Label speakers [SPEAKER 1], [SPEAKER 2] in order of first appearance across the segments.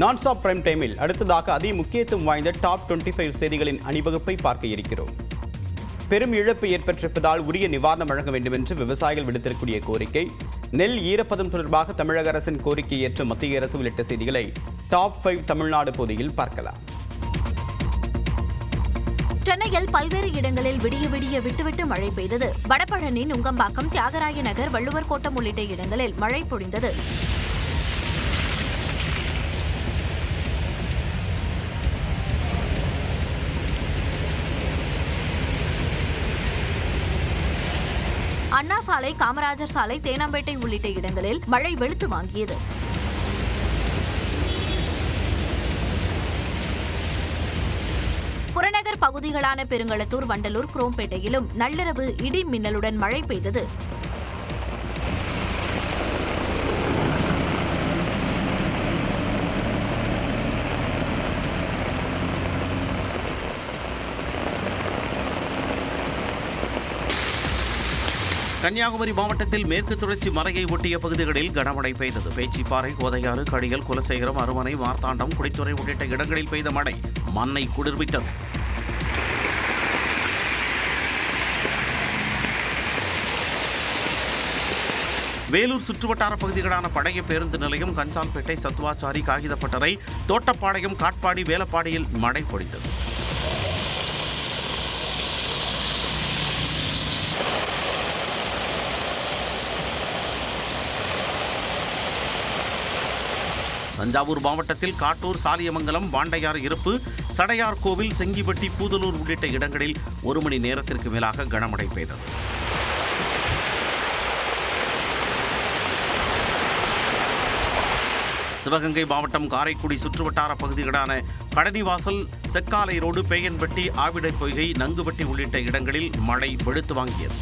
[SPEAKER 1] நான் stop prime டைமில் அடுத்ததாக அதி முக்கியத்துவம் வாய்ந்த டாப் 25 ஃபைவ் செய்திகளின் அணிவகுப்பை பார்க்க இருக்கிறோம். பெரும் இழப்பு ஏற்பட்டிருப்பதால் உரிய நிவாரணம் வழங்க வேண்டும் என்று விவசாயிகள் விடுத்திருக்கூடிய கோரிக்கை. நெல் ஈரப்பதம் தொடர்பாக தமிழக அரசின் கோரிக்கை ஏற்ற மத்திய அரசு உள்ளிட்ட செய்திகளை டாப் ஃபைவ் தமிழ்நாடு பகுதியில் பார்க்கலாம்.
[SPEAKER 2] சென்னையில் பல்வேறு இடங்களில் விடிய விடிய விட்டுவிட்டு மழை பெய்தது. வடபழனி நுங்கம்பாக்கம் தியாகராய நகர் வள்ளுவர் கோட்டம் உள்ளிட்ட இடங்களில் மழை பொழிந்தது. அண்ணா சாலை காமராஜர் சாலை தேனாம்பேட்டை உள்ளிட்ட இடங்களில் மழை வெளுத்து வாங்கியது. புறநகர் பகுதிகளான பெருங்களத்தூர் வண்டலூர் குரோம்பேட்டையிலும் நள்ளிரவு இடி மின்னலுடன் மழை பெய்தது.
[SPEAKER 3] கன்னியாகுமரி மாவட்டத்தில் மேற்கு தொடர்ச்சி மலையை ஒட்டிய பகுதிகளில் கனமழை பெய்தது. பேச்சிப்பாறை கோதையாறு கடியல் குலசேகரம் அருமனை மார்த்தாண்டம் குடித்துறை உள்ளிட்ட இடங்களில் பெய்த மழை மண்ணை குளிர்வித்தது. வேலூர் சுற்றுவட்டார பகுதிகளான பழைய பேருந்து நிலையம் கஞ்சால்பேட்டை சத்துவாச்சாரி காகிதப்பட்டறை தோட்டப்பாளையம் காட்பாடி வேலப்பாடியில் மழை பொழிந்தது. தஞ்சாவூர் மாவட்டத்தில் காட்டூர் சாலியமங்கலம் வாண்டையார் இருப்பு சடையார் கோவில் செங்கிப்பட்டி பூதலூர் உள்ளிட்ட இடங்களில் ஒரு மணி நேரத்திற்கு மேலாக கனமழை பெய்தது. சிவகங்கை மாவட்டம் காரைக்குடி சுற்றுவட்டார பகுதிகளான கடனிவாசல் செக்காலை ரோடு பேயன்பட்டி ஆவிடை பொய்கை நங்குபட்டி உள்ளிட்ட இடங்களில் மழை வெளுத்து வாங்கியது.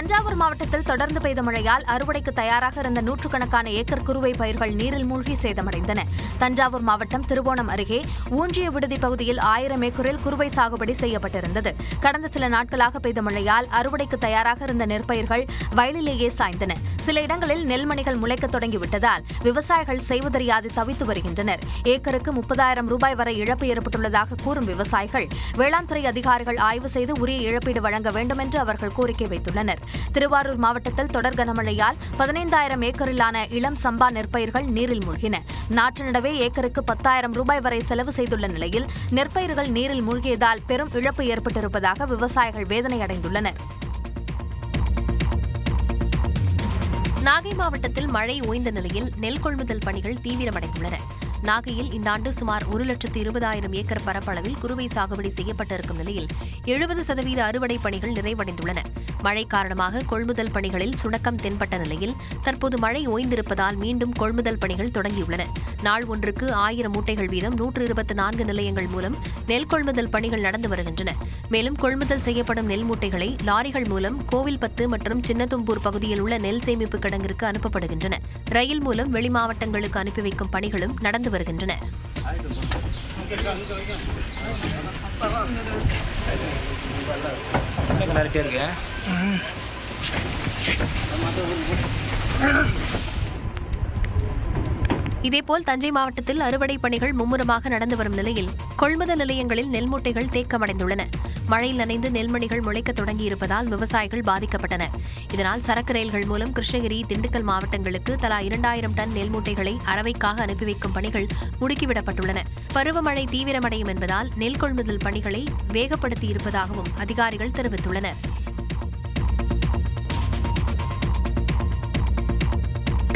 [SPEAKER 2] தஞ்சாவூர் மாவட்டத்தில் தொடர்ந்து பெய்த மழையால் அறுவடைக்கு தயாராக இருந்த நூற்றுக்கணக்கான ஏக்கர் குறுவை பயிர்கள் நீரில் மூழ்கி சேதமடைந்தன. தஞ்சாவூர் மாவட்டம் திருவோணம் அருகே ஊன்றிய விடுதி பகுதியில் ஆயிரம் ஏக்கரில் குறுவை சாகுபடி செய்யப்பட்டிருந்தது. கடந்த சில நாட்களாக பெய்த மழையால் அறுவடைக்கு தயாராக இருந்த நெற்பயிர்கள் வயலிலேயே சாய்ந்தன. சில இடங்களில் நெல்மணிகள் முளைக்கத் தொடங்கிவிட்டதால் விவசாயிகள் செய்வதறியாது தவித்து வருகின்றனர். ஏக்கருக்கு முப்பதாயிரம் ரூபாய் வரை இழப்பு ஏற்பட்டுள்ளதாக கூறும் விவசாயிகள் வேளாண் துறை அதிகாரிகள் ஆய்வு செய்து உரிய இழப்பீடு வழங்க வேண்டும் என்று அவர்கள் கோரிக்கை வைத்துள்ளனர். திருவாரூர் மாவட்டத்தில் தொடர் கனமழையால் பதினைந்தாயிரம் ஏக்கரிலான இளம் சம்பா நெற்பயிர்கள் நீரில் மூழ்கின. நாற்று நடவே ஏக்கருக்கு பத்தாயிரம் ரூபாய் வரை செலவு செய்துள்ள நிலையில் நெற்பயிர்கள் நீரில் மூழ்கியதால் பெரும் இழப்பு ஏற்பட்டிருப்பதாக விவசாயிகள் வேதனை அடைந்துள்ளனர்.
[SPEAKER 4] நாகை மாவட்டத்தில் மழை ஓய்ந்த நிலையில் நெல் கொள்முதல் பணிகள் தீவிரமடைந்துள்ளன. நாகையில் இந்த ஆண்டு சுமார் ஒரு லட்சத்து இருபதாயிரம் ஏக்கர் பரப்பளவில் குறுவை சாகுபடி செய்யப்பட்டிருக்கும் நிலையில் எழுபது சதவீத அறுவடை பணிகள் நிறைவடைந்துள்ளன. மழை காரணமாக கொள்முதல் பணிகளில் சுணக்கம் தென்பட்ட நிலையில் தற்போது மழை ஓய்ந்திருப்பதால் மீண்டும் கொள்முதல் பணிகள் தொடங்கியுள்ளன. நாள் ஒன்றுக்கு ஆயிரம் மூட்டைகள் வீதம் நூற்று இருபத்தி நான்கு நிலையங்கள் மூலம் நெல் கொள்முதல் பணிகள் நடந்து வருகின்றன. மேலும் கொள்முதல் செய்யப்படும் நெல் மூட்டைகளை லாரிகள் மூலம் கோவில்பத்து மற்றும் சின்னதும்பூர் பகுதியில் உள்ள நெல் சேமிப்பு கிடங்கிற்கு அனுப்பப்படுகின்றன. ரயில் மூலம் வெளி மாவட்டங்களுக்கு அனுப்பி வைக்கும் பணிகளும் நடந்து செய்து
[SPEAKER 5] வருகின்றனர் இருக்கு?
[SPEAKER 4] இதேபோல் தஞ்சை மாவட்டத்தில் அறுவடை பணிகள் மும்முரமாக நடந்து வரும் நிலையில் கொள்முதல் நிலையங்களில் நெல் மூட்டைகள் தேக்கமடைந்துள்ளன. மழையில் நனைந்து நெல்மணிகள் முளைக்க தொடங்கியிருப்பதால் விவசாயிகள் பாதிக்கப்பட்டனர். இதனால் சரக்கு ரயில்கள் மூலம் கிருஷ்ணகிரி திண்டுக்கல் மாவட்டங்களுக்கு தலா இரண்டாயிரம் டன் நெல் மூட்டைகளை அரவைக்காக அனுப்பி வைக்கும் பணிகள் முடுக்கிவிடப்பட்டுள்ளன. பருவமழை தீவிரமடையும் என்பதால் நெல் கொள்முதல் பணிகளை வேகப்படுத்தியிருப்பதாகவும் அதிகாரிகள் தெரிவித்துள்ளனர்.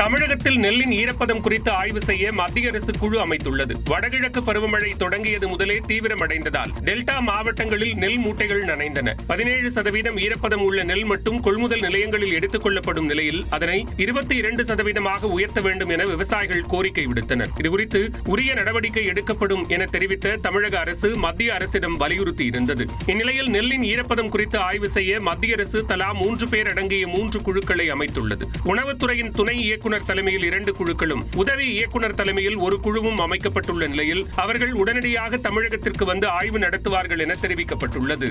[SPEAKER 6] தமிழகத்தில் நெல்லின் ஈரப்பதம் குறித்து ஆய்வு செய்ய மத்திய அரசு குழு அமைத்துள்ளது. வடகிழக்கு பருவமழை தொடங்கியது முதலே தீவிரமடைந்ததால் டெல்டா மாவட்டங்களில் நெல் மூட்டைகள் நனைந்தன. பதினேழு சதவீதம் ஈரப்பதம் உள்ள நெல் மட்டும் கொள்முதல் நிலையங்களில் எடுத்துக் கொள்ளப்படும் நிலையில் அதனை இருபத்தி இரண்டு சதவீதமாக உயர்த்த வேண்டும் என விவசாயிகள் கோரிக்கை விடுத்தனர். இதுகுறித்து உரிய நடவடிக்கை எடுக்கப்படும் என தெரிவித்த தமிழக அரசு மத்திய அரசிடம் வலியுறுத்தி இருந்தது. இந்நிலையில் நெல்லின் ஈரப்பதம் குறித்து ஆய்வு செய்ய மத்திய அரசு தலா மூன்று பேர் அடங்கிய மூன்று குழுக்களை அமைத்துள்ளது. உணவுத்துறையின் துணை இயக்குநர் இயக்குநர் தலைமையில் இரண்டு குழுக்களும் உதவி இயக்குநர் தலைமையில் ஒரு குழுவும் அமைக்கப்பட்டுள்ள நிலையில் அவர்கள் உடனடியாக தமிழகத்திற்கு வந்து ஆய்வு நடத்துவார்கள் என தெரிவிக்கப்பட்டுள்ளது.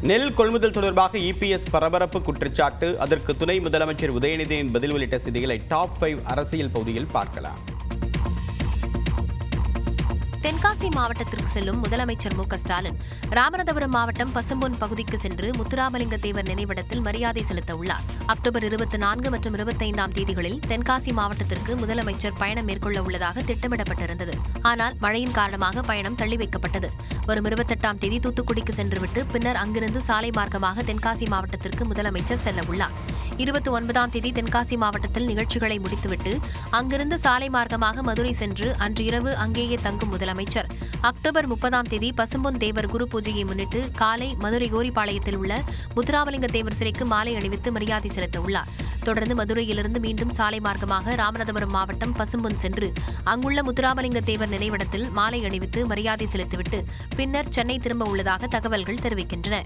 [SPEAKER 1] நெல் கொள்முதல் தொடர்பாக இபிஎஸ் பரபரப்பு குற்றச்சாட்டு அதற்கு துணை முதலமைச்சர் உதயநிதியின் பதில் உள்ளிட்ட செய்திகளை டாப் ஃபைவ் அரசியல் பகுதியில் பார்க்கலாம்.
[SPEAKER 4] தென்காசி மாவட்டத்திற்கு செல்லும் முதலமைச்சர் மு ஸ்டாலின் ராமநாதபுரம் மாவட்டம் பசும்பொன் பகுதிக்கு சென்று முத்துராமலிங்க தேவர் நினைவிடத்தில் மரியாதை செலுத்த உள்ளார் அக்டோபர் இருபத்தி நான்கு மற்றும் இருபத்தைந்தாம் தேதிகளில் தென்காசி மாவட்டத்திற்கு முதலமைச்சர் பயணம் மேற்கொள்ள உள்ளதாக திட்டமிடப்பட்டிருந்தது. ஆனால் மழையின் காரணமாக பயணம் தள்ளி வைக்கப்பட்டது. வரும் இருபத்தெட்டாம் தேதி தூத்துக்குடிக்கு சென்றுவிட்டு பின்னர் அங்கிருந்து சாலை மார்க்கமாக தென்காசி மாவட்டத்திற்கு முதலமைச்சர் செல்ல உள்ளார் இருபத்தி ஒன்பதாம் தேதி தென்காசி மாவட்டத்தில் நிகழ்ச்சிகளை முடித்துவிட்டு அங்கிருந்து சாலை மார்க்கமாக மதுரை சென்று அன்று இரவு அங்கேயே தங்கும் முதலமைச்சர். அக்டோபர் முப்பதாம் தேதி பசும்பொன் தேவர் குரு பூஜையை முன்னிட்டு காலை மதுரை கோரிப்பாளையத்தில் உள்ள முத்துராமலிங்க தேவர் சிலைக்கு மாலை அணிவித்து மரியாதை செலுத்த உள்ளார் தொடர்ந்து மதுரையிலிருந்து மீண்டும் சாலை மார்க்கமாக ராமநாதபுரம் மாவட்டம் பசும்பொன் சென்று அங்குள்ள முத்துராமலிங்க தேவர் நினைவிடத்தில் மாலை அணிவித்து மரியாதை செலுத்திவிட்டு பின்னர் சென்னை திரும்ப உள்ளதாக தகவல்கள் தெரிவிக்கின்றன.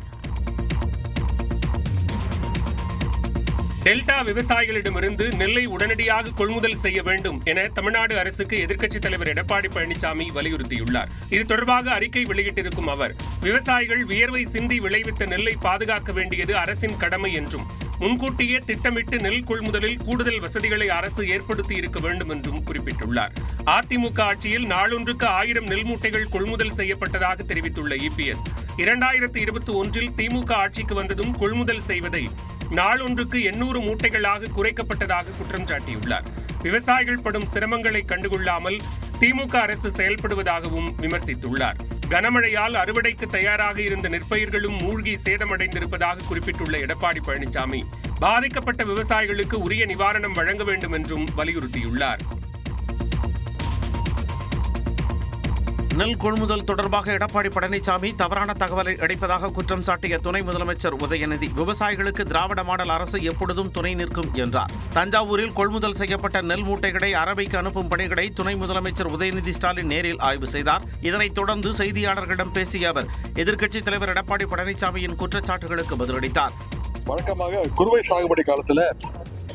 [SPEAKER 6] டெல்டா விவசாயிகளிடமிருந்து நெல்லை உடனடியாக கொள்முதல் செய்ய வேண்டும் என தமிழ்நாடு அரசுக்கு எதிர்க்கட்சித் தலைவர் எடப்பாடி பழனிசாமி வலியுறுத்தியுள்ளார். இது தொடர்பாக அறிக்கை வெளியிட்டிருக்கும் அவர் விவசாயிகள் வியர்வை சிந்தி விளைவித்த நெல்லை பாதுகாக்க வேண்டியது அரசின் கடமை என்றும் முன்கூட்டியே திட்டமிட்டு நெல் கொள்முதலில் கூடுதல் வசதிகளை அரசு ஏற்படுத்தி இருக்க வேண்டும் என்றும் குறிப்பிட்டுள்ளார். அதிமுக ஆட்சியில் நாளொன்றுக்கு ஆயிரம் நெல் மூட்டைகள் கொள்முதல் செய்யப்பட்டதாக தெரிவித்துள்ள இபிஎஸ் இரண்டாயிரத்தி இருபத்தி ஒன்றில் திமுக ஆட்சிக்கு வந்ததும் கொள்முதல் செய்வதை நாளொன்றுக்கு எண்ணூறு மூட்டைகளாக குறைக்கப்பட்டதாக குற்றம் சாட்டியுள்ளார். விவசாயிகள் படும் சிரமங்களை கண்டுகொள்ளாமல் திமுக அரசு செயல்படுவதாகவும் விமர்சித்துள்ளார். கனமழையால் அறுவடைக்கு தயாராக இருந்த நெற்பயிர்களும் மூழ்கி சேதமடைந்திருப்பதாக குறிப்பிட்டுள்ள எடப்பாடி பழனிசாமி பாதிக்கப்பட்ட விவசாயிகளுக்கு உரிய நிவாரணம் வழங்க வேண்டும் என்றும் வலியுறுத்தியுள்ளார்.
[SPEAKER 3] நெல் கொள்முதல் தொடர்பாக எடப்பாடி பழனிசாமி தவறான தகவலை அளிப்பதாக குற்றம் சாட்டிய துணை முதலமைச்சர் உதயநிதி விவசாயிகளுக்கு திராவிட மாடல் அரசு எப்பொழுதும் துணை நிற்கும் என்றார். தஞ்சாவூரில் கொள்முதல் செய்யப்பட்ட நெல் மூட்டைகளை அரவைக்கு அனுப்பும் பணிகளை துணை முதலமைச்சர் உதயநிதி ஸ்டாலின் நேரில் ஆய்வு செய்தார். இதனைத் தொடர்ந்து செய்தியாளர்களிடம் பேசிய அவர் எதிர்க்கட்சித் தலைவர் எடப்பாடி பழனிசாமியின் குற்றச்சாட்டுகளுக்கு பதிலளித்தார்.
[SPEAKER 5] வழக்கமாக குறுவை சாகுபடி காலத்தில்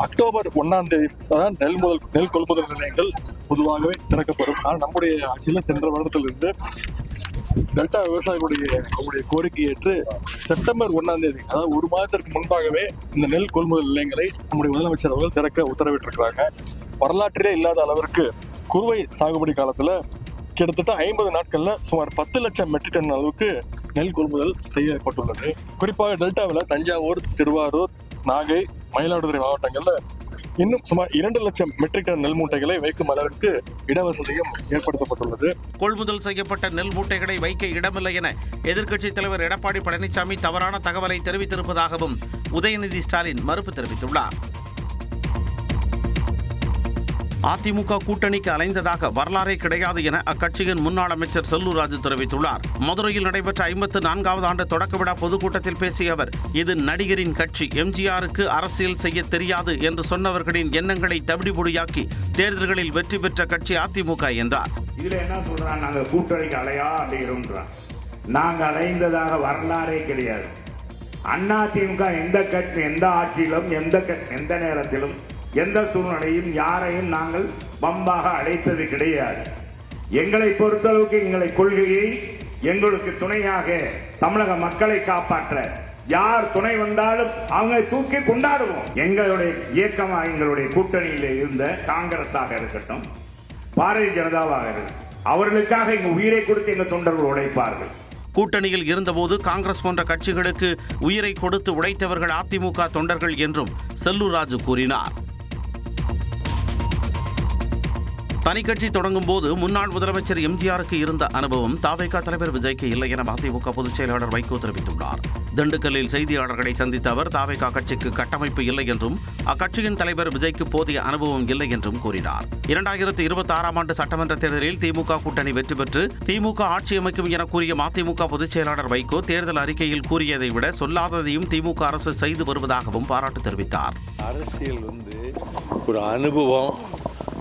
[SPEAKER 5] அக்டோபர் ஒன்னாம் தேதி தான் நெல் முதல் நெல் கொள்முதல் நிலையங்கள் பொதுவாகவே திறக்கப்படும். ஆனால் நம்முடைய ஆட்சியில் சென்ற வருடத்திலிருந்து டெல்டா விவசாயிகளுடைய அவருடைய கோரிக்கை ஏற்று செப்டம்பர் ஒன்னாம் தேதி அதாவது ஒரு மாதத்திற்கு முன்பாகவே இந்த நெல் கொள்முதல் நிலையங்களை நம்முடைய முதலமைச்சர் அவர்கள் திறக்க உத்தரவிட்டிருக்கிறாங்க. வரலாற்றிலே இல்லாத அளவிற்கு குறுவை சாகுபடி காலத்தில் கிட்டத்தட்ட ஐம்பது நாட்கள்ல சுமார் பத்து லட்சம் மெட்ரிக் டன் அளவுக்கு நெல் கொள்முதல் செய்யப்பட்டுள்ளது. குறிப்பாக டெல்டாவில் தஞ்சாவூர் திருவாரூர் நாகை மயிலாடுதுறை மாவட்டங்கள்ல இன்னும் சுமார் இரண்டு லட்சம் மெட்ரிக் டன் நெல் மூட்டைகளை வைக்கும் அளவிற்கு இடவசதியும் ஏற்படுத்தப்பட்டுள்ளது.
[SPEAKER 3] கொள்முதல் செய்யப்பட்ட நெல் மூட்டைகளை வைக்க இடமில்லை என எதிர்க்கட்சித் தலைவர் எடப்பாடி பழனிசாமி தவறான தகவலை தெரிவித்திருப்பதாகவும் உதயநிதி ஸ்டாலின் மறுப்பு தெரிவித்துள்ளார். அதிமுக கூட்டணிக்கு அலைந்ததாக வரலாறே கிடையாது என அக்கட்சியின் முன்னாள் அமைச்சர் செல்லூர் ராஜு தெரிவித்துள்ளார். மதுரையில் நடைபெற்ற ஐம்பத்து நான்காவது ஆண்டு தொடக்க விழா பொதுக்கூட்டத்தில் பேசிய அவர் இது நடிகரின் கட்சி. எம்ஜிஆருக்கு அரசியல் செய்ய தெரியாது என்று சொன்னவர்களின் எண்ணங்களை தவிடிபொடியாக்கி தேர்தல்களில் வெற்றி பெற்ற கட்சி அதிமுக என்றார்.
[SPEAKER 7] இதுல என்ன சொல்றான்? நாங்க கூட்டணிக்கு அலையா நாங்க அலைந்ததாக வரலாறே கிடையாது. அதிமுக எந்த கட்சி எந்த ஆட்சியிலும் எந்த எந்த நேரத்திலும் எந்த சூழ்நிலையும் யாரையும் நாங்கள் பம்பாக அழைத்தது கிடையாது. எங்களை பொறுத்தளவுக்கு எங்களை கொள்கையை எங்களுக்கு துணையாக தமிழக மக்களை காப்பாற்ற யார் துணை வந்தாலும் அவங்க தூக்கி கொண்டாடுவோம். எங்களுடைய இயக்கமா எங்களுடைய கூட்டணியில் இருந்த காங்கிரஸாக இருக்கட்டும் பாரதிய ஜனதாவாக இருக்கட்டும் அவர்களுக்காக எங்க உயிரை கொடுத்து எங்க தொண்டர்கள் உழைப்பார்கள்.
[SPEAKER 3] கூட்டணியில் இருந்தபோது காங்கிரஸ் போன்ற கட்சிகளுக்கு உயிரை கொடுத்து உழைத்தவர்கள் அதிமுக தொண்டர்கள் என்றும் செல்லூர் ராஜு கூறினார். தனிக்கட்சி தொடங்கும் போது முன்னாள் முதலமைச்சர் எம்ஜிஆருக்கு இருந்த அனுபவம் தாவேகா தலைவர் விஜய்க்கு இல்லை என மதிமுக பொதுச் செயலாளர் வைகோ தெரிவித்துள்ளார். திண்டுக்கல்லில் செய்தியாளர்களை சந்தித்த அவர் தாவேகா கட்சிக்கு கட்டமைப்பு இல்லை என்றும் அக்கட்சியின் தலைவர் விஜய்க்கு போதிய அனுபவம் இல்லை என்றும் கூறினார். இரண்டாயிரத்து இருபத்தி ஆறாம் ஆண்டு சட்டமன்ற தேர்தலில் திமுக கூட்டணி வெற்றி பெற்று திமுக ஆட்சி அமைக்கும் என கூறிய மதிமுக பொதுச் செயலாளர் வைகோ தேர்தல் அறிக்கையில் கூறியதை விட சொல்லாததையும் திமுக அரசு செய்து வருவதாகவும் பாராட்டு தெரிவித்தார்.
[SPEAKER 8] அரசியல் வந்து ஒரு அனுபவம்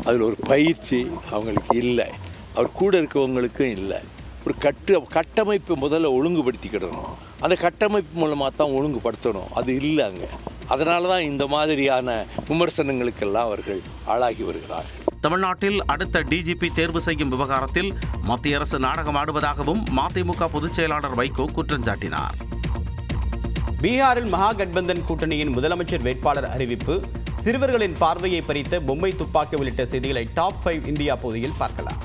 [SPEAKER 8] அதில் ஒரு பயிற்சி அவங்களுக்கு இல்லை. அவர் கூட இருக்கவங்களுக்கும் இல்லை. ஒரு கட்டு கட்டமைப்பு முதல்ல ஒழுங்குபடுத்திக்கிடணும். அந்த கட்டமைப்பு மூலமாக தான் ஒழுங்குபடுத்தணும். அது இல்லை அங்கே. அதனால தான் இந்த மாதிரியான விமர்சனங்களுக்கெல்லாம் அவர்கள் ஆளாகி வருகிறார்கள்.
[SPEAKER 3] தமிழ்நாட்டில் அடுத்த டிஜிபி தேர்வு செய்யும் விவகாரத்தில் மத்திய அரசு நாடகம் ஆடுவதாகவும் மதிமுக பொதுச் செயலாளர் வைகோ குற்றம் சாட்டினார்.
[SPEAKER 1] பீகாரில் மகாகட்பந்தன் கூட்டணியின் முதலமைச்சர் வேட்பாளர் அறிவிப்பு சிறுவர்களின் பார்வையை பறித்த பொம்மை துப்பாக்கி உள்ளிட்ட செய்திகளை டாப் ஃபைவ் இந்தியா பகுதியில் பார்க்கலாம்.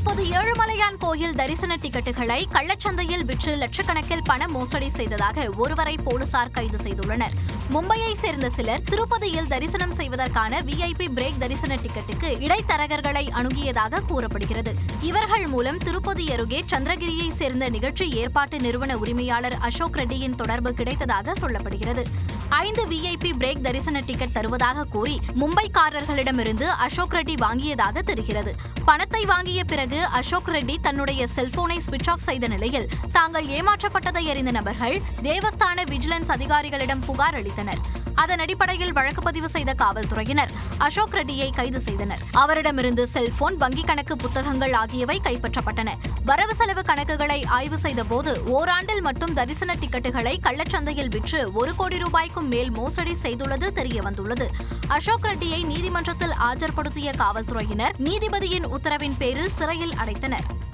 [SPEAKER 2] திருப்பதி ஏழுமலையான் கோயில் தரிசன டிக்கெட்டுகளை கள்ளச்சந்தையில் விற்று லட்சக்கணக்கில் பண மோசடி செய்ததாக ஒருவரை போலீசார் கைது செய்துள்ளனர். மும்பையை சேர்ந்த சிலர் திருப்பதியில் தரிசனம் செய்வதற்கான விஐபி பிரேக் தரிசன டிக்கெட்டுக்கு இடைத்தரகர்களை அணுகியதாக கூறப்படுகிறது. இவர்கள் மூலம் திருப்பதி அருகே சந்திரகிரியை சேர்ந்த நிகழ்ச்சி ஏற்பாட்டு நிறுவன உரிமையாளர் அசோக் ரெட்டியின் தொடர்பு கிடைத்ததாக சொல்லப்படுகிறது. ஐந்து விஐபி பிரேக் தரிசன டிக்கெட் தருவதாக கூறி மும்பைக்காரர்களிடமிருந்து அசோக் ரெட்டி வாங்கியதாக தெரிகிறது. பணத்தை வாங்கிய பிறகு அசோக் ரெட்டி தன்னுடைய செல்போனை சுவிட்ச் ஆஃப் செய்த நிலையில் தாங்கள் ஏமாற்றப்பட்டதை அறிந்த நபர்கள் தேவஸ்தான விஜிலன்ஸ் அதிகாரிகளிடம் புகார் அளித்தனர். அதன் அடிப்படையில் வழக்கு பதிவு செய்த காவல்துறையினர் அசோக் ரெட்டியை கைது செய்தனர். அவரிடமிருந்து செல்போன் வங்கி கணக்கு புத்தகங்கள் ஆகியவை கைப்பற்றப்பட்டன. வரவு செலவு கணக்குகளை ஆய்வு செய்த போது ஓராண்டில் மட்டும் தரிசன டிக்கெட்டுகளை கள்ளச்சந்தையில் விற்று ஒரு கோடி ரூபாய்க்கும் மேல் மோசடி செய்துள்ளது தெரியவந்துள்ளது. அசோக் ரெட்டியை நீதிமன்றத்தில் ஆஜர்படுத்திய காவல்துறையினர் நீதிபதியின் உத்தரவின் பேரில் சிறையில் அடைத்தனர்.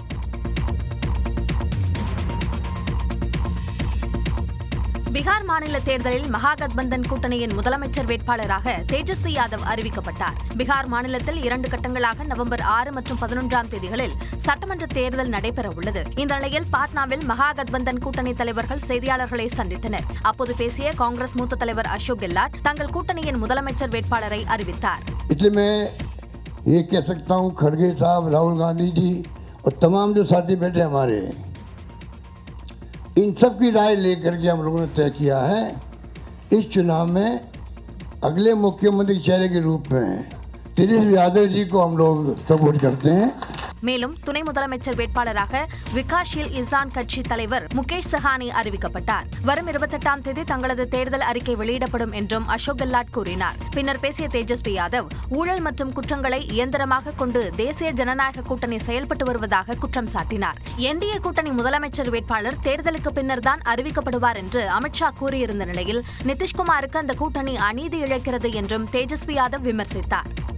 [SPEAKER 2] பீகார் மாநில தேர்தலில் மகாகத்பந்தன் கூட்டணியின் முதலமைச்சர் வேட்பாளராக தேஜஸ்வி யாதவ் அறிவிக்கப்பட்டார் பீகார் மாநிலத்தில் இரண்டு கட்டங்களாக நவம்பர் ஆறு மற்றும் பதினொன்றாம் தேதிகளில் சட்டமன்ற தேர்தல் நடைபெற உள்ளது இந்த நிலையில் பாட்னாவில் மகாகத்பந்தன் கூட்டணி தலைவர்கள் செய்தியாளர்களை சந்தித்தனர் அப்போது பேசிய காங்கிரஸ் மூத்த தலைவர் அசோக் கெல்லாட் தங்கள் கூட்டணியின் முதலமைச்சர் வேட்பாளரை அறிவித்தார்
[SPEAKER 9] इसलिए मैं ये कह सकता हूँ खड़गे साहब राहुल गांधी जी और तमाम जो साथी बैठे हमारे इन सब की राय लेकर के हम लोगों ने तय किया है। इस चुनाव में अगले मुख्यमंत्री चेहरे के रूप में तेजस्वी यादव जी को हम लोग सपोर्ट करते हैं।
[SPEAKER 2] மேலும் துணை முதலமைச்சர் வேட்பாளராக விகாஷீல் இசான் கட்சி தலைவர் முகேஷ் சஹானி அறிவிக்கப்பட்டார். வரும் இருபத்தெட்டாம் தேதி தங்களது தேர்தல் அறிக்கை வெளியிடப்படும் என்றும் அசோக் கெல்லாட் கூறினார். பின்னர் பேசிய தேஜஸ்வி யாதவ் ஊழல் மற்றும் குற்றங்களை இயந்திரமாக கொண்டு தேசிய ஜனநாயக கூட்டணி செயல்பட்டு வருவதாக குற்றம் சாட்டினார். என்டிஏ கூட்டணி முதலமைச்சர் வேட்பாளர் தேர்தலுக்கு பின்னர் தான் அறிவிக்கப்படுவார் என்று அமித்ஷா கூறியிருந்த நிலையில் நிதிஷ்குமாருக்கு அந்த கூட்டணி அநீதி இழைக்கிறது என்றும் தேஜஸ்வி யாதவ் விமர்சித்தார்.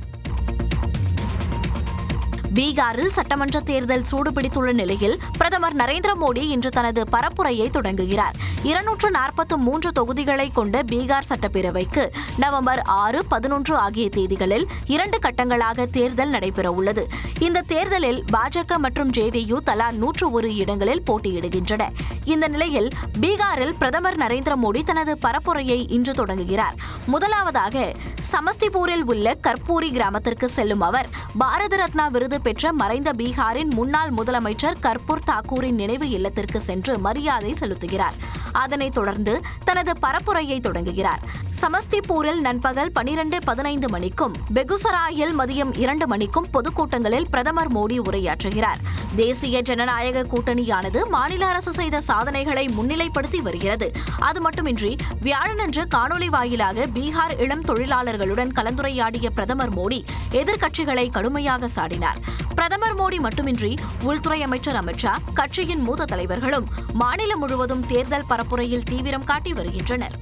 [SPEAKER 2] பீகாரில் சட்டமன்ற தேர்தல் சூடுபிடித்துள்ள நிலையில் பிரதமர் நரேந்திர மோடி இன்று தனது பரப்புரையை தொடங்குகிறார். இருநூற்று நாற்பத்து மூன்று தொகுதிகளை கொண்ட பீகார் சட்டப்பேரவைக்கு நவம்பர் ஆறு பதினொன்று ஆகிய தேதிகளில் இரண்டு கட்டங்களாக தேர்தல் நடைபெறவுள்ளது. இந்த தேர்தலில் பாஜக மற்றும் ஜேடியு தலா நூற்று ஒரு இடங்களில் போட்டியிடுகின்றன. இந்த நிலையில் பீகாரில் பிரதமர் நரேந்திர மோடி தனது பரப்புரையை இன்று தொடங்குகிறார். முதலாவதாக சமஸ்திபூரில் உள்ள கர்பூரி கிராமத்திற்கு செல்லும் அவர் பாரத ரத்னா விருது பெற்ற மறைந்த பீகாரின் முன்னாள் முதலமைச்சர் கர்பூர் தாக்கூரின் நினைவு இல்லத்திற்கு சென்று மரியாதை செலுத்துகிறார். அதனைத் தொடர்ந்து தனது பரப்புரையை தொடங்குகிறார். சமஸ்திபூரில் நண்பகல் பனிரெண்டு பதினைந்து மணிக்கும் பெகுசராயில் மதியம் இரண்டு மணிக்கும் பொதுக்கூட்டங்களில் பிரதமர் மோடி உரையாற்றுகிறார். தேசிய ஜனநாயக கூட்டணியானது மாநில அரசு செய்த சாதனைகளை முன்னிலைப்படுத்தி வருகிறது. அது மட்டுமின்றி வியாழனன்று காணொலி வாயிலாக பீகார் இளம் தொழிலாளர்களுடன் கலந்துரையாடிய பிரதமர் மோடி எதிர்க்கட்சிகளை கடுமையாக சாடினார். பிரதமர் மோடி மட்டுமின்றி உள்துறை அமைச்சர் அமித்ஷா கட்சியின் மூத்த தலைவர்களும் மாநிலம் முழுவதும் தேர்தல் பரப்புரையில் தீவிரம் காட்டி வருகின்றனர்.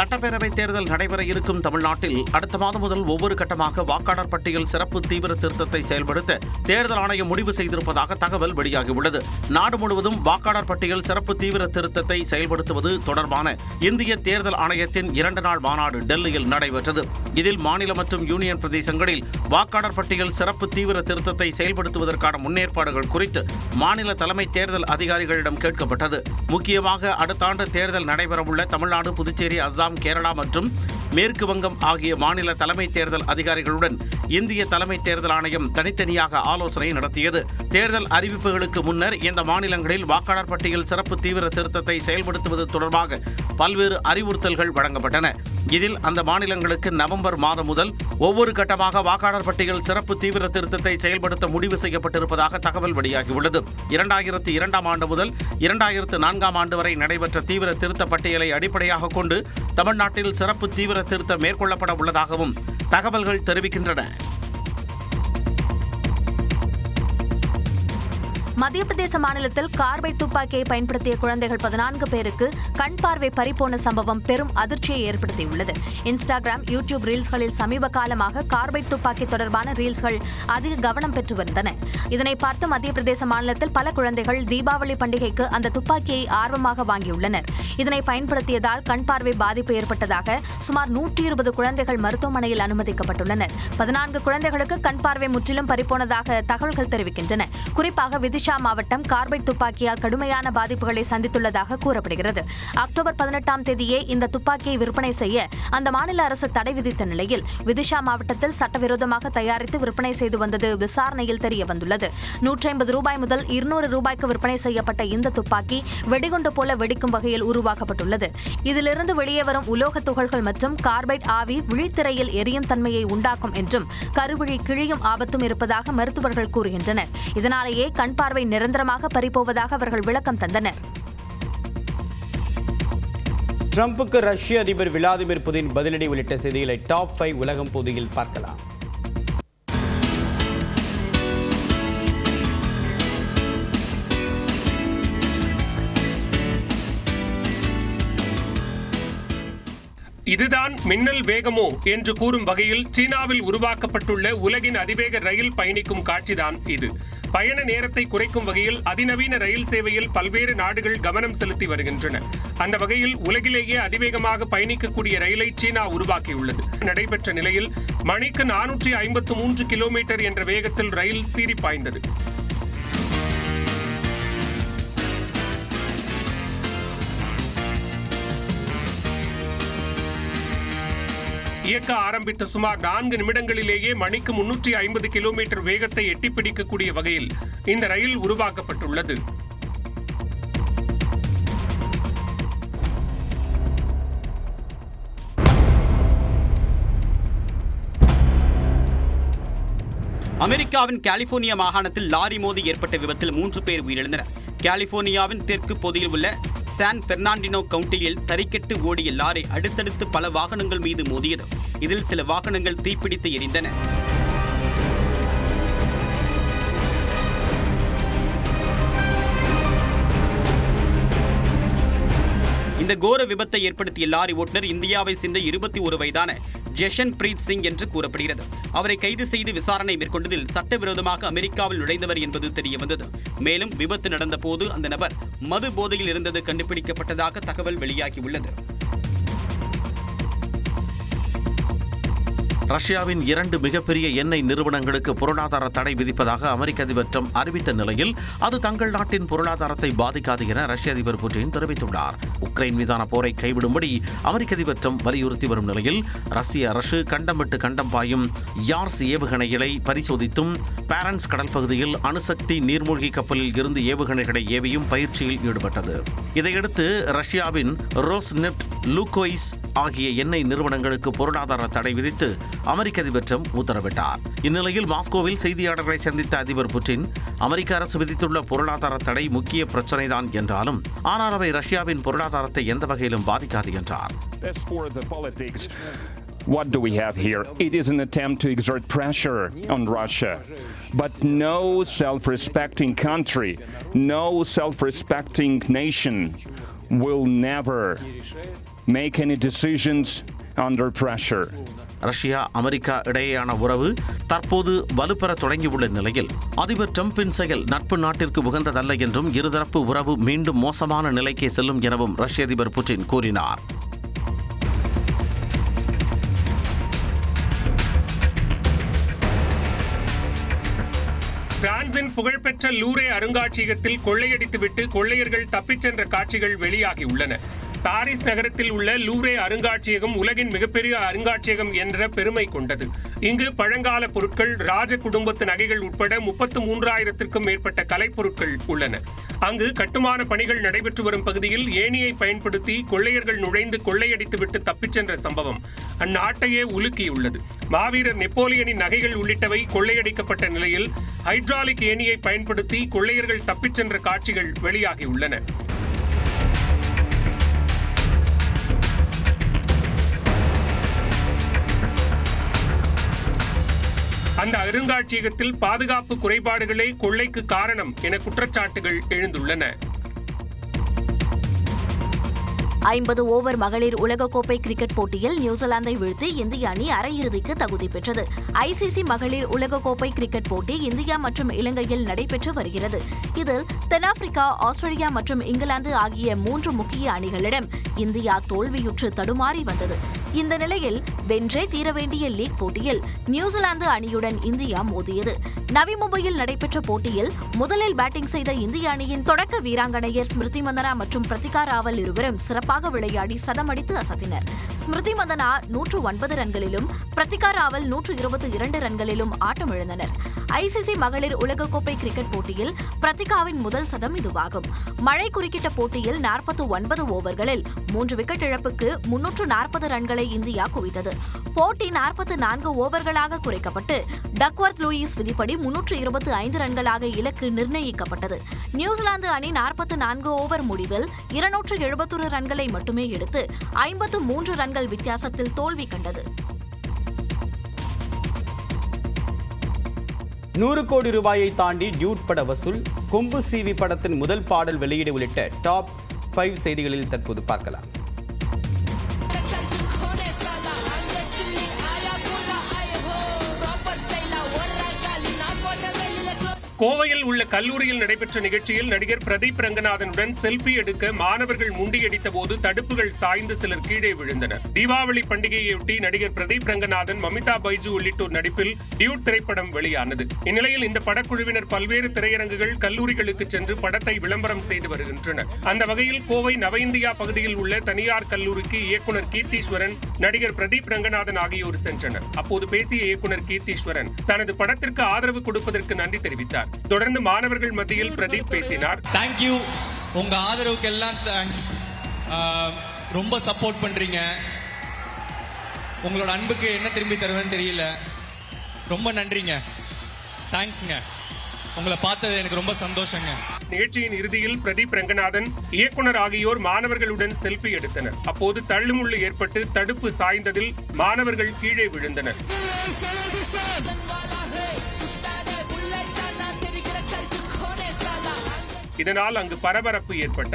[SPEAKER 3] சட்டப்பேரவைத் தேர்தல் நடைபெற இருக்கும் தமிழ்நாட்டில் அடுத்த மாதம் முதல் ஒவ்வொரு கட்டமாக வாக்காளர் பட்டியல் சிறப்பு தீவிர திருத்தத்தை செயல்படுத்த தேர்தல் ஆணையம் முடிவு செய்திருப்பதாக தகவல் வெளியாகியுள்ளது. நாடு முழுவதும் வாக்காளர் பட்டியல் சிறப்பு தீவிர திருத்தத்தை செயல்படுத்துவது தொடர்பான இந்திய தேர்தல் ஆணையத்தின் இரண்டு நாள் மாநாடு டெல்லியில் நடைபெற்றது. இதில் மாநில மற்றும் யூனியன் பிரதேசங்களில் வாக்காளர் பட்டியல் சிறப்பு தீவிர திருத்தத்தை செயல்படுத்துவதற்கான முன்னேற்பாடுகள் குறித்து மாநில தலைமை தேர்தல் அதிகாரிகளிடம் கேட்கப்பட்டது. முக்கியமாக அடுத்த ஆண்டு தேர்தல் நடைபெறவுள்ள தமிழ்நாடு புதுச்சேரி அஸ்ஸாம் கேரளா மற்றும் மேற்கு வங்கம் ஆகிய மாநில தலைமை தேர்தல் அதிகாரிகளுடன் இந்திய தலைமை தேர்தல் ஆணையம் தனித்தனியாக ஆலோசனை நடத்தியது. தேர்தல் அறிவிப்புகளுக்கு முன்னர் இந்த மாநிலங்களில் வாக்காளர் பட்டியல் சிறப்பு தீவிர திருத்தத்தை செயல்படுத்துவது தொடர்பாக பல்வேறு அறிவுறுத்தல்கள் வழங்கப்பட்டன. இதில் அந்த மாநிலங்களுக்கு நவம்பர் மாதம் முதல் ஒவ்வொரு கட்டமாக வாக்காளர் பட்டியல் சிறப்பு தீவிர திருத்தத்தை செயல்படுத்த முடிவு செய்யப்பட்டிருப்பதாக தகவல் வெளியாகியுள்ளது. இரண்டாயிரத்தி இரண்டாம் ஆண்டு முதல் இரண்டாயிரத்து நான்காம் ஆண்டு வரை நடைபெற்ற தீவிர திருத்த பட்டியலை அடிப்படையாக கொண்டு தமிழ்நாட்டில் சிறப்பு தீவிர திருத்தம் மேற்கொள்ளப்பட உள்ளதாகவும் தகவல்கள் தெரிவிக்கின்றன.
[SPEAKER 10] மத்திய பிரதேச மாநிலத்தில் கார்பைட் துப்பாக்கியை பயன்படுத்திய குழந்தைகள் பதினான்கு பேருக்கு கண் பார்வை பறிபோன சம்பவம் பெரும் அதிர்ச்சியை ஏற்படுத்தியுள்ளது. இன்ஸ்டாகிராம் யூடியூப் ரீல்ஸ்களில் சமீப காலமாக கார்பைட் துப்பாக்கி தொடர்பான ரீல்ஸ்கள் அதிக கவனம் பெற்று வந்தன. இதனை பார்த்து மத்திய பிரதேச மாநிலத்தில் பல குழந்தைகள் தீபாவளி பண்டிகைக்கு அந்த துப்பாக்கியை ஆர்வமாக வாங்கியுள்ளனர். இதனை பயன்படுத்தியதால் கண் பார்வை பாதிப்பு ஏற்பட்டதாக சுமார் நூற்றி இருபது குழந்தைகள் மருத்துவமனையில் அனுமதிக்கப்பட்டுள்ளனர். பதினான்கு குழந்தைகளுக்கு கண் பார்வை முற்றிலும் பறிப்போனதாக தகவல்கள் தெரிவிக்கின்றன. குறிப்பாக விதிஷா மாவட்டம் கார்பைட் துப்பாக்கியால் கடுமையான பாதிப்புகளை சந்தித்துள்ளதாக கூறப்படுகிறது. அக்டோபர் பதினெட்டாம் தேதியே இந்த துப்பாக்கியை விற்பனை செய்ய அந்த மாநில அரசு தடை விதித்த நிலையில் விதிஷா மாவட்டத்தில் சட்டவிரோதமாக தயாரித்து விற்பனை செய்து வந்தது விசாரணையில் தெரிய வந்துள்ளது நூற்றி ஐம்பது ரூபாய் முதல் இருநூறு ரூபாய்க்கு விற்பனை செய்யப்பட்ட இந்த துப்பாக்கி வெடிகுண்டு போல வெடிக்கும் வகையில் உருவாக்கப்பட்டுள்ளது. இதிலிருந்து வெளியே வரும் உலோக துகள்கள் மற்றும் கார்பைட் ஆவி விழித்திரையில் எரியும் தன்மையை உண்டாக்கும் என்றும் கருவிழி கிழியும் ஆபத்தும் இருப்பதாக மருத்துவர்கள் கூறுகின்றனர். இதனாலேயே கண் பார்வை நிரந்தரமாக பறிபோவதாக அவர்கள் விளக்கம் தந்தனர்.
[SPEAKER 1] ட்ரம்புக்கு ரஷ்ய அதிபர் விளாடிமிர் புதின் பதிலடி உள்ளிட்ட செய்திகளை டாப் ஃபைவ் உலகம் பொதியில் பார்க்கலாம்.
[SPEAKER 6] இதுதான் மின்னல் வேகமோ என்று கூறும் வகையில் சீனாவில் உருவாக்கப்பட்டுள்ள உலகின் அதிவேக ரயில் பயணிக்கும் காட்சிதான் இது. பயண நேரத்தை குறைக்கும் வகையில் அதிநவீன ரயில் சேவையில் பல்வேறு நாடுகள் கவனம் செலுத்தி வருகின்றன. அந்த வகையில் உலகிலேயே அதிவேகமாக பயணிக்கக்கூடிய ரயிலை சீனா உருவாக்கியுள்ளது. நடைபெற்ற நிலையில் மணிக்கு நானூற்றி ஐம்பத்து மூன்று கிலோமீட்டர் என்ற வேகத்தில் ரயில் சீறி பாய்ந்தது. இயக்க ஆரம்பித்த சுமார் நான்கு நிமிடங்களிலேயே மணிக்கு முன்னூற்றி ஐம்பது கிலோமீட்டர் வேகத்தை எட்டிப்பிடிக்கக்கூடிய வகையில் இந்த ரயில் உருவாக்கப்பட்டுள்ளது.
[SPEAKER 1] அமெரிக்காவின் கலிபோர்னியா மாகாணத்தில் லாரி மோதி ஏற்பட்ட விபத்தில் மூன்று பேர் உயிரிழந்தனர். கலிபோர்னியாவின் தெற்கு பகுதியில் உள்ள சான் பெர்னாண்டினோ கவுண்டியில் தறிக்கெட்டு ஓடிய லாரி அடுத்தடுத்து பல வாகனங்கள் மீது மோதியது. இதில் சில வாகனங்கள் தீப்பிடித்து எரிந்தன. இந்த கோர விபத்தை ஏற்படுத்திய லாரி ஓட்டுநர் இந்தியாவை சேர்ந்த இருபத்தி ஒரு வயதான ஜெஷன் பிரீத் சிங் என்று கூறப்படுகிறது. அவரை கைது செய்து விசாரணை மேற்கொண்டதில் சட்டவிரோதமாக அமெரிக்காவில் நுழைந்தவர் என்பது தெரியவந்தது. மேலும் விபத்து நடந்த போது அந்த நபர் மது போதையில் இருந்தது கண்டுபிடிக்கப்பட்டதாக தகவல் வெளியாகியுள்ளது.
[SPEAKER 3] ரஷ்யாவின் இரண்டு மிகப்பெரிய எண்ணெய் நிறுவனங்களுக்கு பொருளாதார தடை விதிப்பதாக அமெரிக்க அதிபர் ட்ரம்ப் அறிவித்த நிலையில் அது தங்கள் நாட்டின் பொருளாதாரத்தை பாதிக்காது என ரஷ்ய அதிபர் புட்டின் தெரிவித்துள்ளார். உக்ரைன் மீதான போரை கைவிடும்படி அமெரிக்க அதிபர் ட்ரம்ப் வலியுறுத்தி வரும் நிலையில் ரஷ்ய அரசு கண்டம் விட்டு கண்டம் பாயும் யார்ஸ் ஏவுகணைகளை பரிசோதித்தும் பேரன்ஸ் கடல் பகுதியில் அணுசக்தி நீர்மூழ்கி கப்பலில் இருந்து ஏவுகணைகளை ஏவியும் பயிற்சியில் ஈடுபட்டது. இதையடுத்து ரஷ்யாவின் ரோஸ்நெப்ட் லூகோய்ஸ் ஆகிய எண்ணெய் நிறுவனங்களுக்கு பொருளாதார தடை விதித்து அமெரிக்க அதிபர் ட்ரம்ப் உத்தரவிட்டார் இந்நிலையில் மாஸ்கோவில் செய்தியாளர்களை சந்தித்த அதிபர் புட்டின் அமெரிக்க அரசு விதித்துள்ள பொருளாதார தடை முக்கிய பிரச்சனைதான் என்றாலும் ஆனால் அவை ரஷ்யாவின் பொருளாதாரத்தை எந்த வகையிலும் பாதிக்காது என்றார்
[SPEAKER 11] As for the politics, what do we have here? It is an attempt to exert pressure on Russia. But no self respecting country, no self respecting nation will never make any decisions under pressure.
[SPEAKER 3] Russia America இடையேயான உறவு தற்போது வலுப்பெற தொடங்கியுள்ள நிலையில். அதிபர் டிரம்பின் செயல் நட்பு நாட்டிற்கு உகந்ததல்ல என்றும் இருதரப்பு உறவு மீண்டும் மோசமான நிலைக்கே செல்லும் எனவும் ரஷ்ய அதிபர் புட்டின் கூறினார்.
[SPEAKER 6] பிரான்சின் புகழ்பெற்ற லூரே அருங்காட்சியகத்தில் கொள்ளையடித்துவிட்டு கொள்ளையர்கள் தப்பிச் சென்ற காட்சிகள் வெளியாகியுள்ளன. பாரிஸ் நகரத்தில் உள்ள லூரே அருங்காட்சியகம் உலகின் மிகப்பெரிய அருங்காட்சியகம் என்ற பெருமை கொண்டது. இங்கு பழங்கால பொருட்கள் ராஜ குடும்பத்து நகைகள் உட்பட முப்பத்து மூன்றாயிரத்திற்கும் மேற்பட்ட கலைப்பொருட்கள் உள்ளன. அங்கு கட்டுமான பணிகள் நடைபெற்று வரும் பகுதியில் ஏணியை பயன்படுத்தி கொள்ளையர்கள் நுழைந்து கொள்ளையடித்துவிட்டு தப்பிச் சென்ற சம்பவம் அந்நாட்டையே உலுக்கியுள்ளது. மாவீரர் நெப்போலியனின் நகைகள் உள்ளிட்டவை கொள்ளையடிக்கப்பட்ட நிலையில் ஹைட்ராலிக் ஏணியை பயன்படுத்தி கொள்ளையர்கள் தப்பிச் சென்ற காட்சிகள் வெளியாகியுள்ளன. அந்த அருங்காட்சியகத்தில் பாதுகாப்பு குறைபாடுகளே கொள்ளைக்கு காரணம் என குற்றச்சாட்டுகள் எழுந்துள்ளன.
[SPEAKER 2] ஐம்பது ஓவர் மகளிர் உலகக்கோப்பை கிரிக்கெட் போட்டியில் நியூசிலாந்தை வீழ்த்தி இந்திய அணி அரையிறுதிக்கு தகுதி பெற்றது. ஐசிசி மகளிர் உலகக்கோப்பை கிரிக்கெட் போட்டி இந்தியா மற்றும் இலங்கையில் நடைபெற்று வருகிறது. இதில் தென்னாப்பிரிக்கா ஆஸ்திரேலியா மற்றும் இங்கிலாந்து ஆகிய மூன்று முக்கிய அணிகளிடம் இந்தியா தோல்வியுற்று தடுமாறி வந்தது. இந்த நிலையில் வென்றே தீர வேண்டிய லீக் போட்டியில் நியூசிலாந்து அணியுடன் இந்தியா மோதியது. நவி மும்பையில் நடைபெற்ற போட்டியில் முதலில் பேட்டிங் செய்த இந்திய அணியின் தொடக்க வீராங்கனையர் ஸ்மிருதி மந்தனா மற்றும் பிரதிகா ராவல் இருவரும் சிறப்பாக விளையாடி சதமடித்து அசத்தினர். ஸ்மிருதி மந்தனா நூற்று ஒன்பது ரன்களிலும் பிரதிகா ராவல் நூற்று இருபத்தி இரண்டு ரன்களிலும் ஆட்டமிழந்தனர் ஐசிசி மகளிர் உலகக்கோப்பை கிரிக்கெட் போட்டியில் பிரதிகாவின் முதல் சதம் இதுவாகும். மழை குறுக்கிட்ட போட்டியில் நாற்பத்தி ஒன்பது ஓவர்களில் மூன்று விக்கெட் இழப்புக்கு முன்னூற்று நாற்பது ரன்களை இந்தியா குவித்தது. போட்டி நாற்பத்தி நான்கு ஓவர்களாக குறைக்கப்பட்டு டக்வர்த் லூயிஸ் விதிப்படி முன்னூற்று இருபத்தி ஐந்து ரன்களாக இலக்கு நிர்ணயிக்கப்பட்டது. நியூசிலாந்து அணி நாற்பத்தி நான்கு ஓவர் முடிவில் இருநூற்று எழுபத்தொரு ரன்களை மட்டுமே எடுத்து ஐம்பத்து மூன்று ரன்கள் வித்தியாசத்தில் தோல்வி கண்டது.
[SPEAKER 1] நூறு கோடி ரூபாயை தாண்டி டியூட் பட வசூல் கொம்பு சிவி படத்தின் முதல் பாடல் வெளியீடு உள்ளிட்ட டாப் ஃபைவ் செய்திகளில் தற்போது பார்க்கலாம்.
[SPEAKER 6] கோவையில் உள்ள கல்லூரியில் நடைபெற்ற நிகழ்ச்சியில் நடிகர் பிரதீப் ரங்கநாதனுடன் செல்ஃபி எடுக்க மாணவர்கள் முண்டியடித்த போது தடுப்புகள் சாய்ந்து சிலர் கீழே விழுந்தனர். தீபாவளி பண்டிகையொட்டி நடிகர் பிரதீப் ரங்கநாதன் மமிதா பைஜு உள்ளிட்டோர் நடிப்பில் டியூட் திரைப்படம் வெளியானது. இந்நிலையில் இந்த படக்குழுவினர் பல்வேறு திரையரங்குகள் கல்லூரிகளுக்கு சென்று படத்தை விளம்பரம் செய்து வருகின்றனர். அந்த வகையில் கோவை நவ இந்தியா பகுதியில் உள்ள தனியார் கல்லூரிக்கு இயக்குனர் கீர்த்தீஸ்வரன் நடிகர் பிரதீப் ரங்கநாதன் ஆகியோர் சென்றனர். அப்போது பேசிய இயக்குனர் கீர்த்தீஸ்வரன் தனது படத்திற்கு ஆதரவு கொடுப்பதற்கு நன்றி தெரிவித்தார். தொடர்ந்து மாணவர்கள் மத்தியில் பிரதீப் பேசினார்.
[SPEAKER 12] தேங்க்யூ உங்க ஆதரவுக்கு எல்லாம் தேங்க்ஸ் ரொம்ப சப்போர்ட் பண்றீங்க. உங்களோட அன்புக்கு என்ன திரும்பி தருவேன்னு தெரியல. ரொம்ப நன்றிங்க. தேங்க்ஸ்ங்க உங்களை பார்த்தது எனக்கு ரொம்ப சந்தோஷங்க.
[SPEAKER 6] நிகழ்ச்சியின் இறுதியில் பிரதீப் ரங்கநாதன் இயக்குனர் ஆகியோர் மாணவர்களுடன் செல்ஃபி எடுத்தனர். அப்போது தள்ளுமுள்ளு ஏற்பட்டு தடுப்பு சாய்ந்ததில் மாணவர்கள் கீழே விழுந்தனர். இதனால் அங்கு பரபரப்பு ஏற்பட்டது.